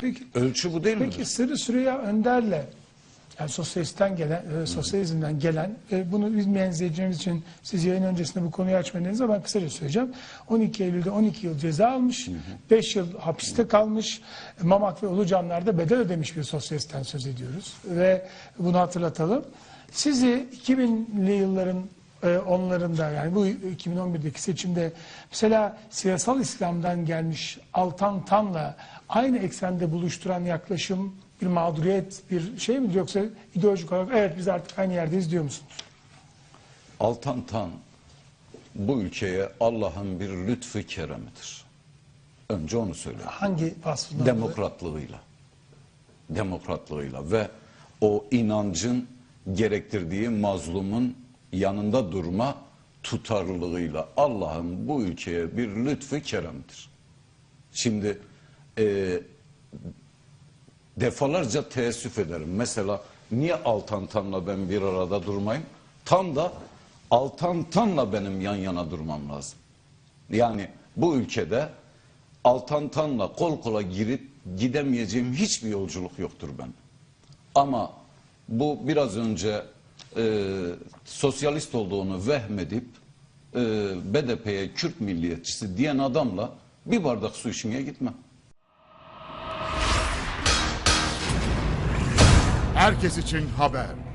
Peki, Ölçü bu değil mi? peki Sırrı Süreyya Önder'le yani sosyalistten gelen, e, sosyalizmden gelen, e, bunu bilmeyen izleyicilerimiz için siz yayın öncesinde bu konuyu açmadınız ama ben kısaca söyleyeceğim. 12 Eylül'de 12 yıl ceza almış, 5 yıl hapiste kalmış, Mamak ve Ulucanlar'da bedel ödemiş bir sosyalistten söz ediyoruz. Ve bunu hatırlatalım. Sizi 2000'li yılların e, onlarında yani bu 2011'deki seçimde mesela siyasal İslam'dan gelmiş Altan Tan'la aynı eksende buluşturan yaklaşım bir mağduriyet, bir şey mi yoksa ideolojik olarak evet biz artık aynı yerdeyiz diyor musunuz? Altan Tan bu ülkeye Allah'ın bir lütfu keremidir. Önce onu söyleyeyim. Hangi vasfından? Demokratlığıyla. Demokratlığıyla ve o inancın gerektirdiği mazlumun yanında durma tutarlılığıyla Allah'ın bu ülkeye bir lütfu keremdir. Şimdi e, defalarca teessüf ederim. Mesela niye Altan Tan'la ben bir arada durmayayım? Tam da Altan Tan'la benim yan yana durmam lazım. Yani bu ülkede Altan Tan'la kol kola girip gidemeyeceğim hiçbir yolculuk yoktur ben. Ama bu biraz önce e, sosyalist olduğunu vehmedip e, BDP'ye Kürt milliyetçisi diyen adamla bir bardak su içmeye gitmem. Herkes için haber.